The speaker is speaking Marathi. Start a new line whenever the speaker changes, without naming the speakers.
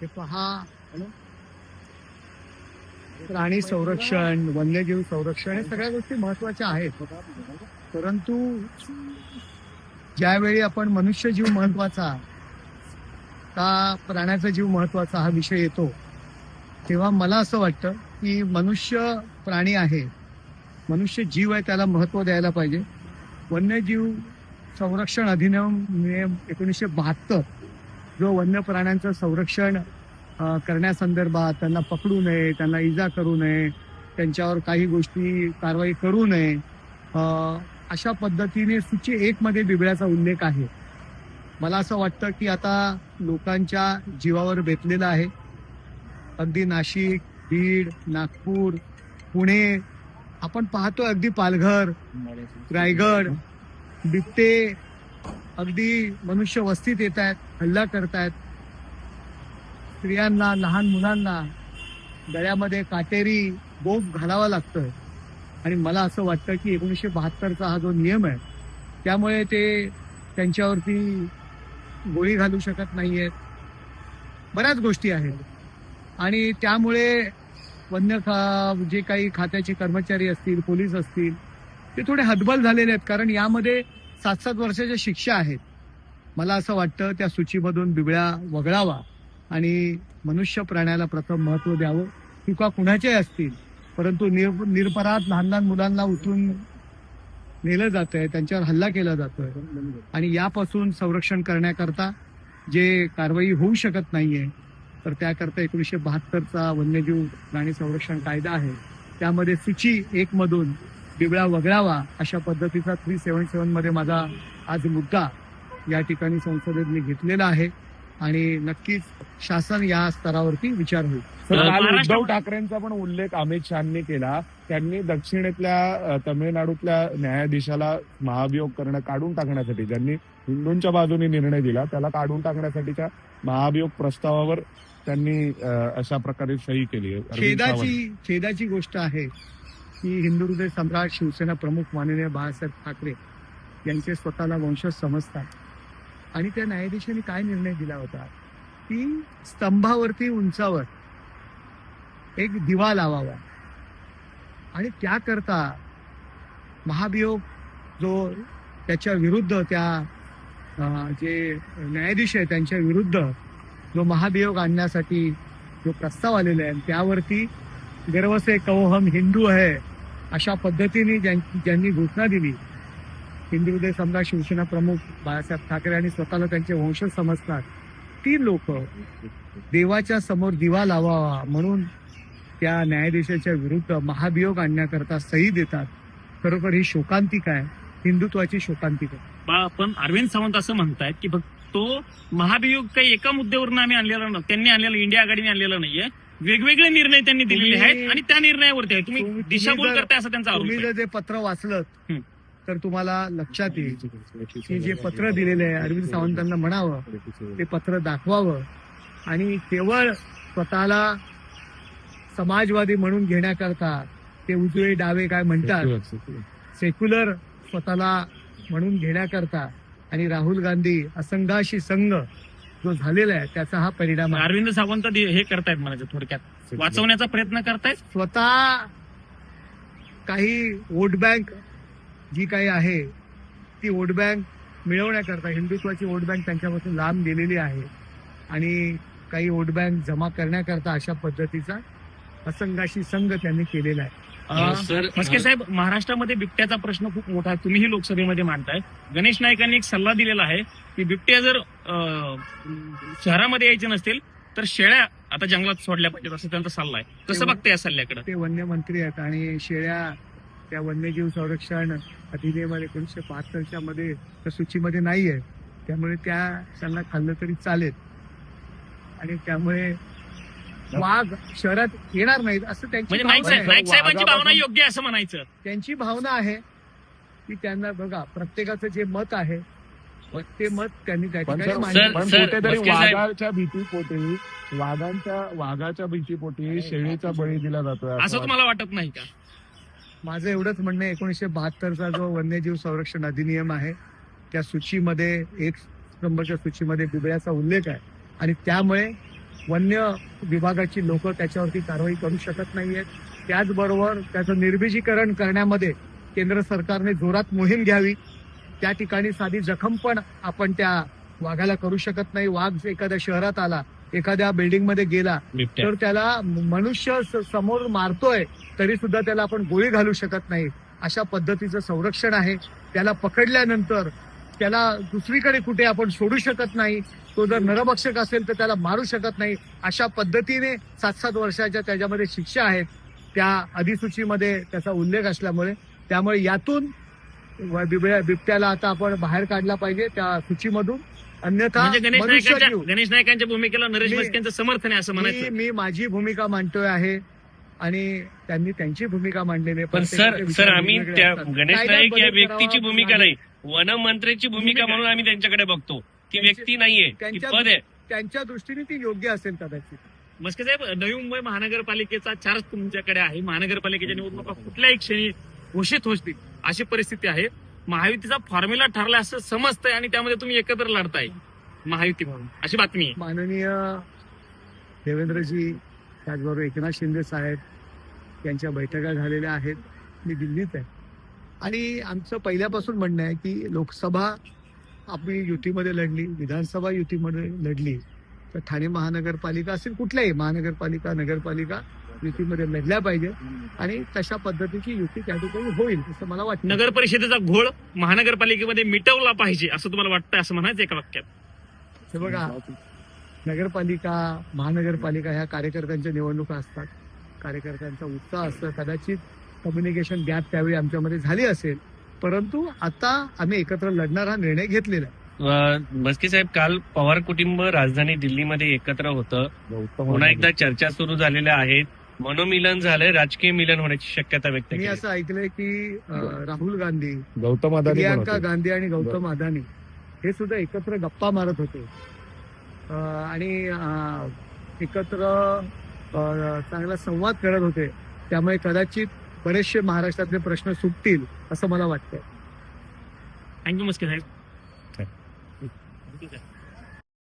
हे पहा. प्राणी संरक्षण वन्यजीव संरक्षण हे सगळ्या गोष्टी महत्त्वाच्या आहेत. परंतु ज्यावेळी आपण मनुष्य जीव महत्त्वाचा का प्राण्याचा जीव महत्त्वाचा हा विषय येतो तेव्हा मला असं वाटतं की मनुष्य प्राणी आहे. मनुष्य जीव आहे त्याला महत्त्व द्यायला पाहिजे. वन्यजीव संरक्षण अधिनियम नियम एकोणीसशे बहात्तर जो वन्य प्राण्यांचं संरक्षण करण्यासंदर्भात त्यांना पकडू नये त्यांना इजा करू नये त्यांच्यावर काही गोष्टी कारवाई करू नये अशा पद्धतीने सूची एक मध्ये बिबळ्याचा उल्लेख आहे. मला असं वाटतं की आता लोकांच्या जीवावर बेतलेलं आहे. अगदी नाशिक बीड नागपूर पुणे आपण पाहतो अगदी पालघर रायगड बिबटे अगदी मनुष्य वस्तीत येत आहेत हल्ला करतायत. स्त्रियांना लहान मुलांना गळ्यामध्ये काटेरी बोफ घालावा लागतं आणि मला असं वाटतं की एकोणीसशे बहात्तरचा हा जो नियम आहे त्यामुळे ते त्यांच्यावरती गोळी घालू शकत नाही आहेत बऱ्याच गोष्टी आहेत. आणि त्यामुळे वन्य खा जे काही खात्याचे कर्मचारी असतील पोलीस असतील ते थोडे हतबल झालेले आहेत. कारण यामध्ये सात सात वर्षाच्या शिक्षा आहेत. मला असं वाटतं त्या सूचीमधून बिबळ्या वगळावा आणि मनुष्य प्राण्याला प्रथम महत्त्व द्यावं. चुका कुणाच्याही असतील. परंतु निर निरपराध लहान लहान मुलांना उठून नेलं जात आहे त्यांच्यावर हल्ला केला जातोय. आणि यापासून संरक्षण करण्याकरता जे कारवाई होऊ शकत नाहीये तर त्याकरता एकोणीसशे बहात्तरचा वन्यजीव प्राणी संरक्षण कायदा आहे. त्यामध्ये सूची एक मधून बिबळा वगळावा अशा पद्धतीचा थ्री सेव्हन सेव्हनमध्ये माझा आज मुद्दा या ठिकाणी संसदेत मी घेतलेला आहे. आणि नक्कीच शासन या स्तरावरती विचार होईल.
सर, काल उद्धव ठाकरेंचा पण उल्लेख अमित शहानी केला. त्यांनी दक्षिणेतल्या तमिळनाडूतल्या न्यायाधीशाला महाभियोग करणं काढून टाकण्यासाठी ज्यांनी हिंदूंच्या बाजूने निर्णय दिला त्याला काढून टाकण्यासाठीच्या महाभियोग प्रस्तावावर त्यांनी अशा प्रकारे सही केली.
खेदाची खेदाची गोष्ट आहे. की हिंदू हृदय सम्राट शिवसेना प्रमुख माननीय बाळासाहेब ठाकरे यांचे स्वतःला वंशज समजतात. आणि त्या न्यायाधीशांनी काय निर्णय दिला होता? की स्तंभावरती उंचावर एक दिवा लावावा. आणि त्याकरता महाभियोग जो त्याच्या विरुद्ध त्या जे न्यायाधीश आहे त्यांच्या विरुद्ध जो महाभियोग आणण्यासाठी जो प्रस्ताव आलेला आहे त्यावरती गर्व से कहो हम हिंदू आहे अशा पद्धतीने ज्यां- ज्यांनी घोषणा दिली. हिंदू दे सम्राट शिवसेना प्रमुख बाळासाहेब ठाकरे आणि स्वतःला त्यांचे वंशज समजतात. ती लोक देवाच्या समोर दिवा लावावा म्हणून त्या न्यायाधीशाच्या विरुद्ध महाभियोग आणण्याकरता सही देतात. खरोखर ही शोकांतिक आहे हिंदुत्वाची शोकांतिक आहे.
आपण अरविंद सावंत असं म्हणतायत की फक्त तो महाभियोग काही एका मुद्द्यावरून आम्ही आणलेला न- त्यांनी आणलेला इंडिया आघाडीने आणलेला नाहीये. वेगवेगळे निर्णय त्यांनी दिलेले आहेत आणि त्या निर्णयावरती आहे. तुम्ही
तुम्ही-
दिशाभूल करताय असं त्यांचा आरोप
तुम्ही
आहे.
जर ते पत्र वाचलं
हं.
तर तुम्हाला लक्षात येईल की जे पत्र दिलेले आहे अरविंद सावंतांना म्हणावं ते पत्र दाखवावं. आणि केवळ स्वतःला समाजवादी म्हणून घेण्याकरता ते उजवे डावे काय म्हणतात? सेक्युलर स्वतःला म्हणून घेण्याकरता आणि राहुल गांधी असंघाशी संघ जो झालेला आहे त्याचा हा परिणाम आहे.
अरविंद सावंत हे करतायत म्हणायचं थोडक्यात. वाचवण्याचा प्रयत्न करतायत?
स्वतः काही वोट बँक जी काही आहे ती वोट बँक मिळवण्याकरता हिंदुत्वाची वोट बँक त्यांच्यापासून लांब गेलेली आहे आणि काही वोट बँक जमा करण्याकरता अशा पद्धतीचा असंघाशी संघ त्यांनी केलेला आहे.
सर
मस्के साहेब महाराष्ट्रामध्ये बिबट्याचा प्रश्न खूप मोठा आहे. तुम्हीही लोकसभेमध्ये मांडताय. गणेश नाईकांनी एक सल्ला दिलेला आहे की बिबट्या जर शहरामध्ये यायचे नसतील तर शेळ्या आता जंगलात सोडल्या पाहिजेत असं त्यांचा सल्ला आहे. कसं बघताय या सल्ल्याकडे?
ते वन्य मंत्री आहेत आणि शेळ्या त्या वन्यजीव संरक्षण अधिनियम एकोणीसशे बहात्तरच्या मध्ये त्या सूचीमध्ये नाही आहे त्यामुळे त्या त्यांना खाल्लं तरी चालेल. आणि त्यामुळे वाघ शहरात येणार नाहीत असं त्यांची
म्हणजे नाईक
भावना
साहेब
आहे.
नाईक साहेबांची भावना
वाघापासून-
योग्य आहे असं म्हणायचं.
त्यांची भावना आहे की त्यांना बघा प्रत्येकाचं जे मत आहे ते मत त्यांनी त्या
पण
ठिकाणी
सर-
मांडलं.
पण
सर,
कुठेतरी
मस्के साहेब-
वाघाच्या भीतीपोटी वाघांच्या वाघाच्या भीतीपोटी शेळीचा बळी दिला जातोय
असं तुम्हाला वाटत नाही का?
माझं एवढंच म्हणणं आहे एकोणीसशे बहात्तरचा जो वन्यजीव संरक्षण अधिनियम आहे त्या सूचीमध्ये एक नंबरच्या सूचीमध्ये बिबळ्याचा उल्लेख आहे. आणि त्यामुळे वन्य विभागाची लोक त्याच्यावरती कारवाई करू शकत नाहीयेत. त्याचबरोबर त्याचं निर्बीजीकरण करण्यामध्ये केंद्र सरकारने जोरात मोहीम घ्यावी. त्या ठिकाणी साधी जखम पण आपण त्या वाघाला करू शकत नाही. वाघ एखाद्या शहरात आला एखाद्या बिल्डिंगमध्ये गेला तर त्याला मनुष्य समोर मारतोय तरी सुद्धा त्याला आपण गोळी घालू शकत नाही. अशा पद्धतीचं संरक्षण आहे. त्याला पकडल्यानंतर त्याला दुसरीकडे कुठे आपण सोडू शकत नाही. तो जर नरभक्षक असेल तर त्याला मारू शकत नाही. अशा पद्धतीने सात सात वर्षाच्या त्याच्यामध्ये शिक्षा आहेत. त्या अधिसूचीमध्ये त्याचा उल्लेख असल्यामुळे. त्यामुळे यातून बिबट्याला आता आपण बाहेर काढला पाहिजे त्या सूचीमधून. अन्यथा
म्हणजे गणेश नायकांच्या भूमिकेला नरेश
मी-
मस्केंचं समर्थन आहे असं
मी
म्हणायचं.
मी माझी भूमिका मांडतोय आहे. आणि त्यांनी त्यांची भूमिका मांडलेली आहे.
पण सर सर आम्ही. गणेश नाईक या व्यक्तीची भूमिका. नाही. वनमंत्र्यांची भूमिका
भूमिका.
म्हणून आम्ही त्यांच्याकडे बघतो. ती व्यक्ती नाहीये. ती पद आहे.
त्यांच्या दृष्टीने ती योग्य असेल कदाचित.
मस्के साहेब नवी मुंबई महानगरपालिकेचा चार्ज तुमच्याकडे आहे. महानगरपालिकेच्या निवडणुका कुठल्याही क्षणी घोषित होतील अशी परिस्थिती आहे. महायुतीचा फॉर्म्युला ठरला असं समजतंय आणि त्यामध्ये तुम्ही एकत्र लढताय. महायुती म्हणून. अशी बातमी आहे.
माननीय देवेंद्रजी त्याचबरोबर एकनाथ शिंदे साहेब यांच्या बैठका झालेल्या आहेत. मी दिल्लीत आहे. आणि आमचं पहिल्यापासून म्हणणं आहे की लोकसभा आपली युतीमध्ये लढली विधानसभा युतीमध्ये लढली तर ठाणे महानगरपालिका असेल कुठल्याही महानगरपालिका नगरपालिका युतीमध्ये लढल्या पाहिजे. आणि तशा पद्धतीची युती त्या ठिकाणी होईल असं मला वाटतं.
नगर परिषदेचा घोळ महानगरपालिकेमध्ये मिटवला पाहिजे असं तुम्हाला वाटतं असं म्हणायचं एका वाक्यात?
हे बघा नगरपालिका महानगरपालिका ह्या कार्यकर्त्यांच्या निवडणुका असतात. कार्यकर्त्यांचा उत्साह असतो. कदाचित कम्युनिकेशन गॅप त्यावेळी आमच्यामध्ये झाली असेल. परंतु आता आम्ही एकत्र लढणार हा निर्णय घेतलेला आहे.
साहेब काल पवार कुटुंब राजधानी दिल्लीमध्ये एकत्र होतं. पुन्हा एकदा चर्चा सुरू झालेल्या आहेत. मनोमिलन झालंय. राजकीय मिलन होण्याची शक्यता व्यक्त
मी
केली.
असं ऐकलंय की अं, राहुल गांधी
गौतम अदानी पण
प्रियांका
होते.
गांधी आणि गौतम अदानी हे सुद्धा एकत्र गप्पा मारत होते. अं, आणि अं, एकत्र अं, चांगला संवाद करत होते. त्यामुळे कदाचित बरेचसे महाराष्ट्रातले प्रश्न सुटतील असं मला वाटतंय.
थँक्यू मस्के साहेब.